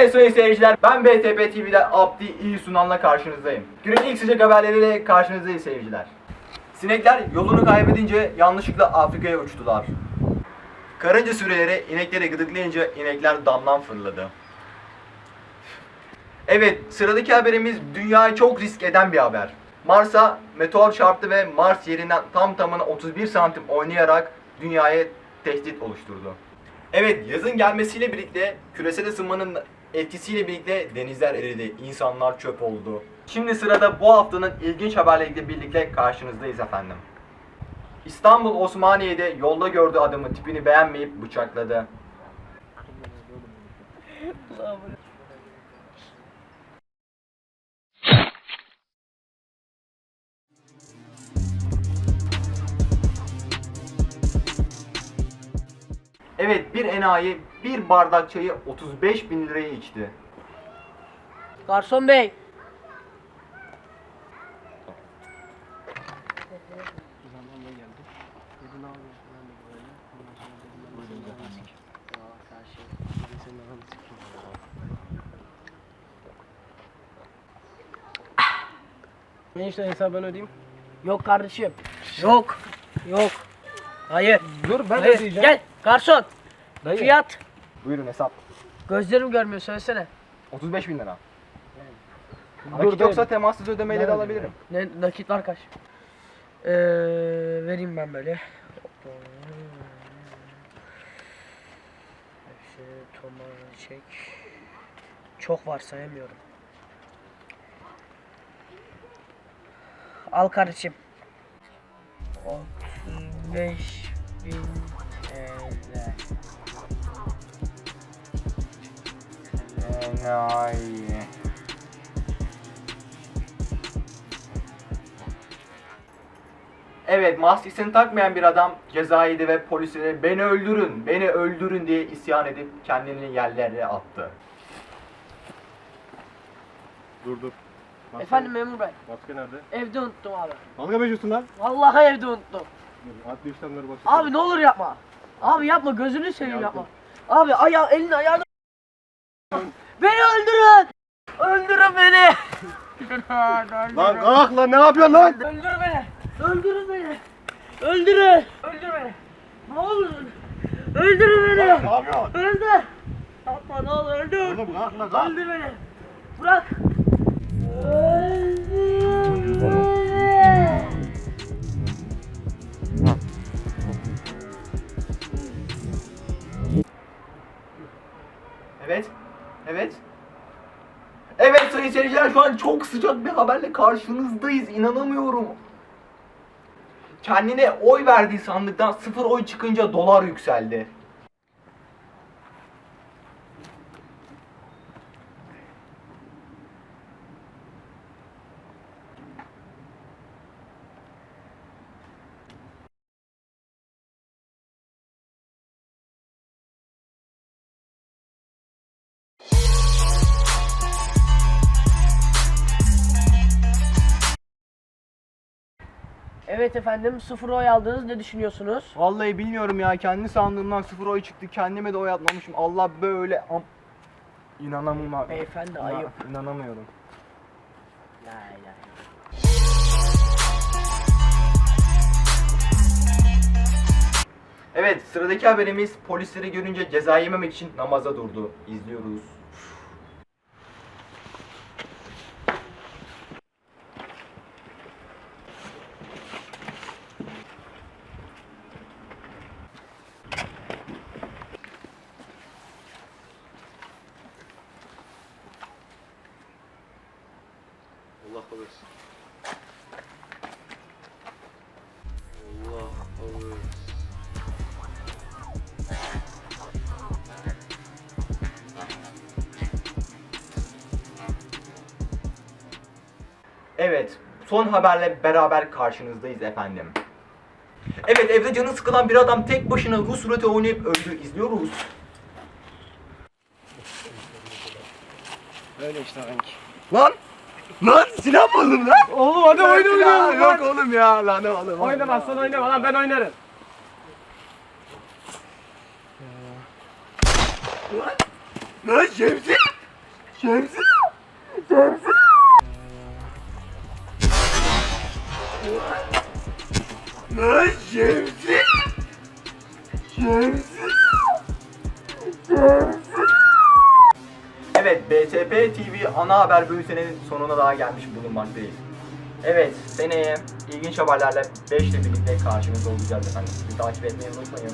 Evet sayın seyirciler ben BTP TV'den Abdi İyi Sunan'la karşınızdayım. Günün ilk sıcak haberleriyle karşınızdayız seyirciler. Sinekler yolunu kaybedince yanlışlıkla Afrika'ya uçtular. Karınca sürüleri inekleri gıdıklayınca inekler damdan fırladı. Evet sıradaki haberimiz dünyayı çok risk eden bir haber. Mars'a meteor çarptı ve Mars yerinden tam tamına 31 santim oynayarak dünyaya tehdit oluşturdu. Evet yazın gelmesiyle birlikte küresel ısınmanın etkisiyle birlikte denizler eridi, insanlar çöp oldu. Şimdi sırada bu haftanın ilginç haberleriyle birlikte karşınızdayız efendim. İstanbul Osmaniye'de yolda gördüğü adamın tipini beğenmeyip bıçakladı. Evet bir enayi bir bardak çayı 35 bin liraya içti. Garson bey. Ne işte hesabı ben ödeyeyim. Yok kardeşim. Yok. Yok. Hayır. Dur ben Hayır. ödeyeceğim. Gel garson. Dayı. Fiyat. Buyurun hesap. Gözlerim görmüyor söylesene. 35 bin lira. Dur, Nakit dayı. yoksa temassız ödemeyle de alabilirim. Ne nakit var kaç? Ee, vereyim ben böyle. Hepsi toma çek. Çok var sayamıyorum. Al kardeşim. 35 bin TL. Enayi. Evet maskesini takmayan bir adam ceza yedi ve polislere beni öldürün, beni öldürün diye isyan edip kendini yerlere attı. Dur dur. Maske- Efendim memur bey. Maske nerede? Evde unuttum abi. Dalga mı geçiyorsun lan? Vallahi evde unuttum. Adli işlemleri başlasın. Abi ne olur yapma. Abi yapma gözünü seveyim yapma. Abi ayağı elini ayağını Beni öldürün. Öldürün beni. Lan kalk lan ne yapıyorsun lan? Öldür beni. Öldürün beni. Öldürün. Öldür beni. Ne olur. Öldürün beni. Ne yapıyorsun? Öldür. Yapma ne olur öldür. Oğlum kalk lan kalk. Öldür beni. Bırak. Öldür Evet sayın seyirciler şu an çok sıcak bir haberle karşınızdayız. İnanamıyorum. Kendine oy verdiği sandıktan sıfır oy çıkınca dolar yükseldi. Evet efendim sıfır oy aldınız ne düşünüyorsunuz? Vallahi bilmiyorum ya kendi sandığımdan sıfır oy çıktı. Kendime de oy atmamışım. Allah böyle am... İnanamıyorum. Beyefendi İna- ayıp. İnanamıyorum. La ilahe. Evet sıradaki haberimiz polisleri görünce ceza yememek için namaza durdu. İzliyoruz. Allah. Allah kabul etsin. Evet, son haberle beraber karşınızdayız efendim. Evet, evde canı sıkılan bir adam tek başına Rus ruleti oynayıp öldü. İzliyoruz. Öyle işte kanki. Lan! Lan silah buldum lan! Oğlum hadi oyun lan. Yok oğlum ya lan oğlum. Oynamazsan oynama lan ben oynarım. Lan şemsiye! Şemsi. Şemsi. Lan Şemsi. Şemsi. Şemsi. BTP TV ana haber bülteninin sonuna daha gelmiş bulunmaktayız. Evet, seneye ilginç haberlerle 5 ile birlikte karşınızda olacağız efendim. Bizi takip etmeyi unutmayın.